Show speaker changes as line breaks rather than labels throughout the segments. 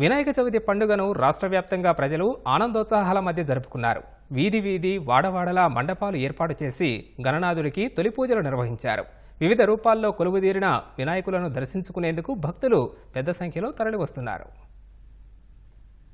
వినాయక చవితి పండుగను రాష్ట్ర వ్యాప్తంగా ప్రజలు ఆనందోత్సాహాల మధ్య జరుపుకున్నారు. వీధి వీధి వాడవాడలా మండపాలు ఏర్పాటు చేసి గణనాథుడికి తొలి పూజలు నిర్వహించారు. వివిధ రూపాల్లో కొలువుదీరిన వినాయకులను దర్శించుకునేందుకు భక్తులు పెద్ద సంఖ్యలో తరలివస్తున్నారు.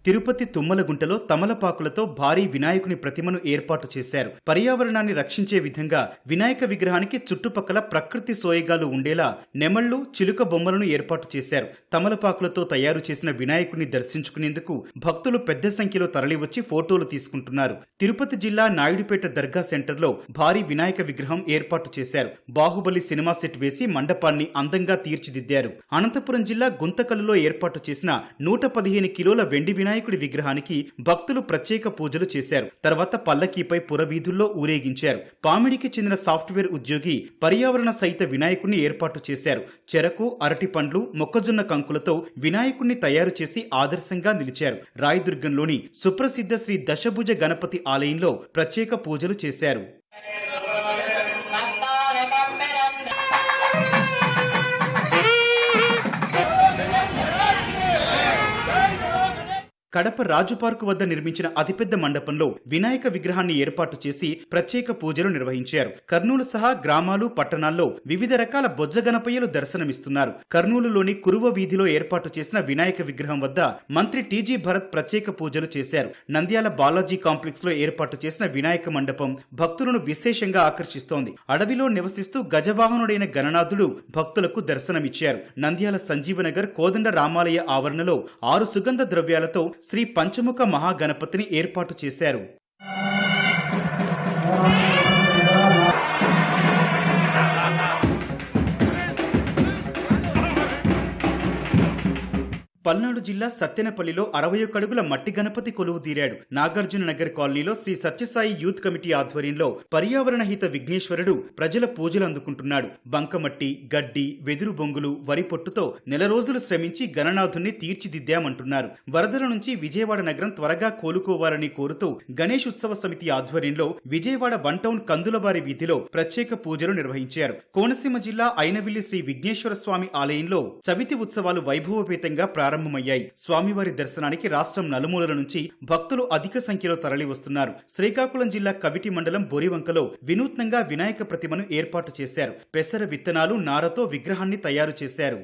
తిరుపతి తుమ్మలగుంటలో తమలపాకులతో భారీ వినాయకుని ప్రతిమను ఏర్పాటు చేశారు. పర్యావరణాన్ని రక్షించే విధంగా వినాయక విగ్రహానికి చుట్టుపక్కల ప్రకృతి సోయగాలు ఉండేలా నెమళ్ళు చిలుక బొమ్మలను ఏర్పాటు చేశారు. తమలపాకులతో తయారు చేసిన వినాయకుని దర్శించుకునేందుకు భక్తులు పెద్ద సంఖ్యలో తరలివచ్చి ఫోటోలు తీసుకుంటున్నారు. తిరుపతి జిల్లా నాయుడుపేట దర్గా సెంటర్లో భారీ వినాయక విగ్రహం ఏర్పాటు చేశారు. బాహుబలి సినిమా సెట్ వేసి మండపాన్ని అందంగా తీర్చిదిద్దారు. అనంతపురం జిల్లా గుంతకల్లులో ఏర్పాటు చేసిన నూట పదిహేను కిలోల వెండి వినాయకుడి విగ్రహానికి భక్తులు ప్రత్యేక పూజలు చేశారు. తర్వాత పల్లకీపై పురవీధుల్లో ఊరేగించారు. పామిడికి చెందిన సాఫ్ట్వేర్ ఉద్యోగి పర్యావరణ సహిత వినాయకుడిని ఏర్పాటు చేశారు. చెరకు అరటి పండ్లు మొక్కజొన్న కంకులతో వినాయకుడిని తయారు చేసి ఆదర్శంగా నిలిచారు. రాయదుర్గంలోని సుప్రసిద్ధ శ్రీ దశభుజ గణపతి ఆలయంలో ప్రత్యేక పూజలు చేశారు. కడప రాజు పార్కు వద్ద నిర్మించిన అతిపెద్ద మండపంలో వినాయక విగ్రహాన్ని ఏర్పాటు చేసి ప్రత్యేక పూజలు నిర్వహించారు. కర్నూలు సహా గ్రామాలు పట్టణాల్లో వివిధ రకాల బొజ్జ గణపయ్యలు దర్శనమిస్తున్నారు. కర్నూలులోని కురువ వీధిలో ఏర్పాటు చేసిన వినాయక విగ్రహం వద్ద మంత్రి టీజీ భరత్ ప్రత్యేక పూజలు చేశారు. నంద్యాల బాలాజీ కాంప్లెక్స్లో ఏర్పాటు చేసిన వినాయక మండపం భక్తులను విశేషంగా ఆకర్షిస్తోంది. అడవిలో నివసిస్తూ గజవాహనుడైన గణనాథుడు భక్తులకు దర్శనమిచ్చారు. నంద్యాల సంజీవనగర్ కోదండ రామాలయ ఆవరణలో ఆరు సుగంధ ద్రవ్యాలతో శ్రీ పంచముఖ మహాగణపతిని ఏర్పాటు చేశారు. పల్నాడు జిల్లా సత్తెనపల్లిలో అరవై ఒక్కడుగుల మట్టి గణపతి కొలువు తీరాడు. నాగార్జున నగర్ కాలనీలో శ్రీ సత్యసాయి యూత్ కమిటీ ఆధ్వర్యంలో పర్యావరణ హిత విఘ్నేశ్వరుడు ప్రజల పూజలు అందుకుంటున్నాడు. బంకమట్టి గడ్డి వెదురు బొంగులు వరి పొట్టుతో నెల రోజులు శ్రమించి గణనాథుణ్ణి తీర్చిదిద్దామంటున్నారు. వరదల నుంచి విజయవాడ నగరం త్వరగా కోలుకోవాలని కోరుతూ గణేష్ ఉత్సవ సమితి ఆధ్వర్యంలో విజయవాడ వన్ టౌన్ కందులవారి వీధిలో ప్రత్యేక పూజలు నిర్వహించారు. కోనసీమ జిల్లా అయినవిల్లి శ్రీ విఘ్నేశ్వర స్వామి ఆలయంలో చవితి ఉత్సవాలు వైభవపేతంగా ప్రారంభమయ్యాయి. స్వామివారి దర్శనానికి రాష్ట్రం నలుమూలల నుంచి భక్తులు అధిక సంఖ్యలో తరలివస్తున్నారు శ్రీకాకుళం జిల్లా కవిటి మండలం బొరివంకలో వినూత్నంగా వినాయక ప్రతిమను ఏర్పాటు చేశారు. పెసర విత్తనాలు నారతో విగ్రహాన్ని తయారు చేశారు.